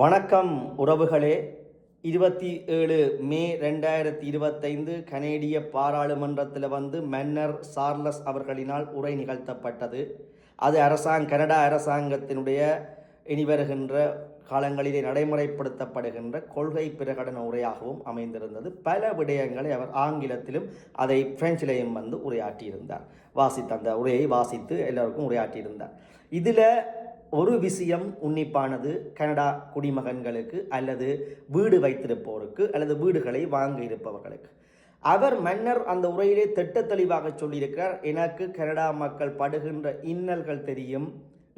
வணக்கம் உறவுகளே. இருபத்தி ஏழு மே ரெண்டாயிரத்தி இருபத்தைந்து கனேடிய பாராளுமன்றத்தில் வந்து மன்னர் சார்லஸ் அவர்களினால் உரை நிகழ்த்தப்பட்டது. அது அரசாங்க கனடா அரசாங்கத்தினுடைய இனி வருகின்ற காலங்களிலே நடைமுறைப்படுத்தப்படுகின்ற கொள்கை பிரகடன உரையாகவும் அமைந்திருந்தது. பல விடயங்களை அவர் ஆங்கிலத்திலும் அதை பிரெஞ்சிலையும் வந்து உரையாற்றியிருந்தார். வாசித்த அந்த உரையை வாசித்து எல்லோருக்கும் உரையாற்றியிருந்தார். இதில் ஒரு விஷயம் உன்னிப்பானது கனடா குடிமகன்களுக்கு அல்லது வீடு வைத்திருப்போருக்கு அல்லது வீடுகளை வாங்க இருப்பவர்களுக்கு அவர் மன்னர் அந்த உரையிலே திட்ட தெளிவாக சொல்லியிருக்கிறார். எனக்கு கனடா மக்கள் படுகின்ற இன்னல்கள் தெரியும்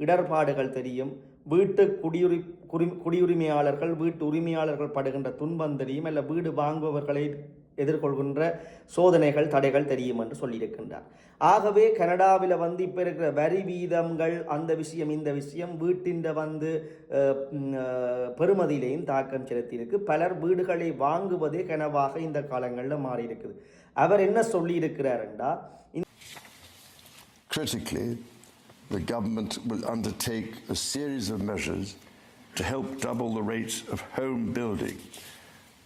இடர்பாடுகள் தெரியும். வீட்டு குடியுரி குடி குடியுரிமையாளர்கள் வீட்டு உரிமையாளர்கள் படுகின்ற துன்பம் தெரியும். அல்ல வீடு வாங்குபவர்களை எதிர்கொள்கின்ற சோதனைகள் தடைகள் தெரியும் என்று சொல்லியிருக்கின்றார். ஆகவே கனடாவில் வந்து இப்போ இருக்கிற வரி வீதங்கள் அந்த விஷயம் இந்த விஷயம் வீட்டின் வந்து பெருமதியிலையும் தாக்கம் செலுத்தியிருக்கு. பலர் வீடுகளை வாங்குவதே கனவாக இந்த காலங்களில் மாறியிருக்குது. அவர் என்ன சொல்லியிருக்கிறாருண்டா? Critically, the government will undertake a series of measures to help double the rate of home building.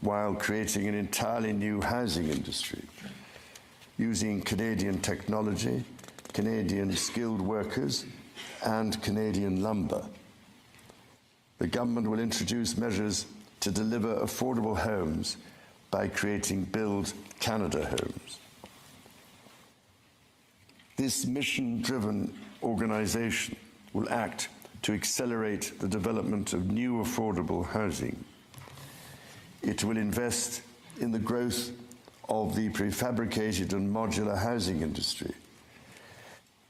While creating an entirely new housing industry using Canadian technology, Canadian skilled workers, and Canadian lumber. The government will introduce measures to deliver affordable homes by creating Build Canada homes. This mission driven organization will act to accelerate the development of new affordable housing. It will invest in the growth of the prefabricated and modular housing industry.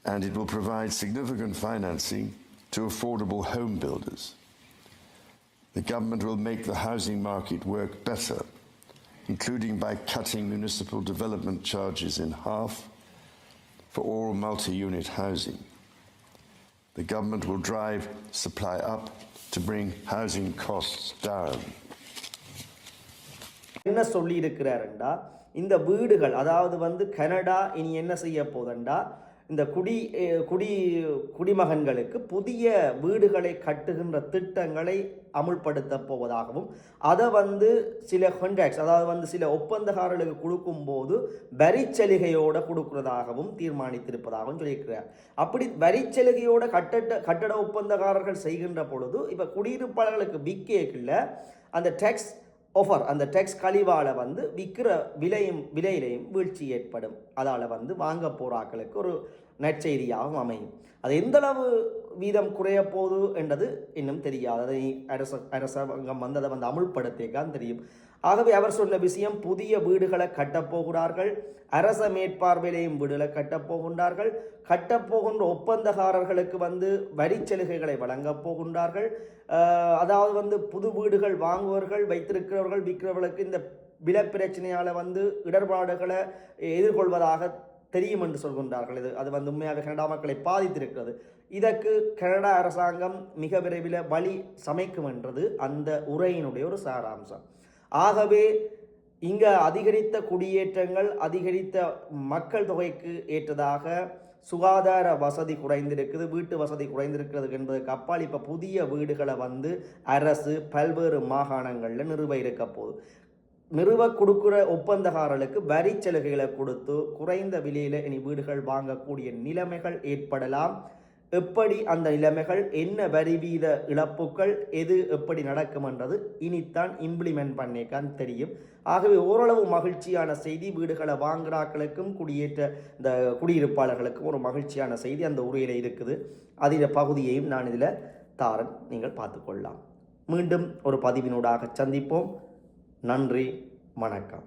And it will provide significant financing to affordable home builders. The government will make the housing market work better, including by cutting municipal development charges in half for all multi unit housing. The government will drive supply up to bring housing costs down. என்ன சொல்லி இருக்கிறாருண்டா இந்த வீடுகள் அதாவது வந்து Canada இனி என்ன செய்ய போதண்டா இந்த குடி குடி குடிமகன்களுக்கு புதிய வீடுகளை கட்டுகின்ற திட்டங்களை அமுல்படுத்த போவதாகவும் அதை வந்து சில கான்ட்ராக்ட்ஸ் அதாவது வந்து சில ஒப்பந்தக்காரர்களுக்கு கொடுக்கும்போது வரிச்சலுகையோடு கொடுக்கிறதாகவும் தீர்மானித்திருப்பதாகவும் சொல்லியிருக்கிறார். அப்படி வரிச்சலுகையோட கட்டட கட்டட ஒப்பந்தக்காரர்கள் செய்கின்ற பொழுது இப்போ குடியிருப்பாளர்களுக்கு விக்கேக்கில் அந்த டேக்ஸ் ஆஃபர் அந்த டெக்ஸ் கழிவால் வந்து விற்கிற விலையும் விலையிலையும் வீழ்ச்சி ஏற்படும். அதால் வந்து வாங்க போகிறாக்களுக்கு ஒரு நற்செய்தியாகவும் அமையும். அது எந்தளவு வீதம் குறைய போகுது என்றது இன்னும் தெரியாது. அதை அரச அரசாங்கம் வந்து அதை வந்து அமுல்படுத்தியக்கான் தெரியும். ஆகவே அவர் சொன்ன விஷயம் புதிய வீடுகளை கட்டப்போகிறார்கள் அரச மேற்பார்வையிலையும் வீடுகளை கட்டப்போகின்றார்கள் கட்டப்போகின்ற ஒப்பந்தக்காரர்களுக்கு வந்து வரிச்சலுகைகளை வழங்கப் போகின்றார்கள். அதாவது வந்து புது வீடுகள் வாங்குவர்கள் வைத்திருக்கிறவர்கள் விற்கிறவர்களுக்கு இந்த வில பிரச்சனையால் வந்து இடர்பாடுகளை எதிர்கொள்வதாக தெரியும் என்று சொல்கின்றார்கள். இது அது வந்து உண்மையாக கனடா மக்களை பாதித்திருக்கிறது. இதற்கு கனடா அரசாங்கம் மிக விரைவில் வழி சமைக்கும் என்றது அந்த உரையினுடைய ஒரு சாராம்சம். ஆகவே இங்கே அதிகரித்த குடியேற்றங்கள் அதிகரித்த மக்கள் தொகைக்கு ஏற்றதாக சுகாதார வசதி குறைந்திருக்குது வீட்டு வசதி குறைந்திருக்கிறது என்பதற்கு அப்பால் இப்போ புதிய வீடுகளை வந்து அரசு பல்வேறு மாகாணங்களில் நிறுவ இருக்க போகுது. நிறுவ கொடுக்குற ஒப்பந்தக்காரர்களுக்கு வரி சலுகைகளை கொடுத்து குறைந்த விலையில் இனி வீடுகள் வாங்கக்கூடிய நிலைமைகள் ஏற்படலாம். எப்படி அந்த நிலைமைகள் என்ன வரி வீத இழப்புகள் எது எப்படி நடக்கும் என்றது இனித்தான் இம்ப்ளிமெண்ட் பண்ணிக்கான் தெரியும். ஆகவே ஓரளவு மகிழ்ச்சியான செய்தி வீடுகளை வாங்குறாக்களுக்கும் குடியேற்ற இந்த குடியிருப்பாளர்களுக்கும் ஒரு மகிழ்ச்சியான செய்தி அந்த உரையில் இருக்குது. அதில் பகுதியையும் நான் இதில் தாரன் நீங்கள் பார்த்துக்கொள்ளலாம். மீண்டும் ஒரு பதிவினூடாக சந்திப்போம். நன்றி வணக்கம்.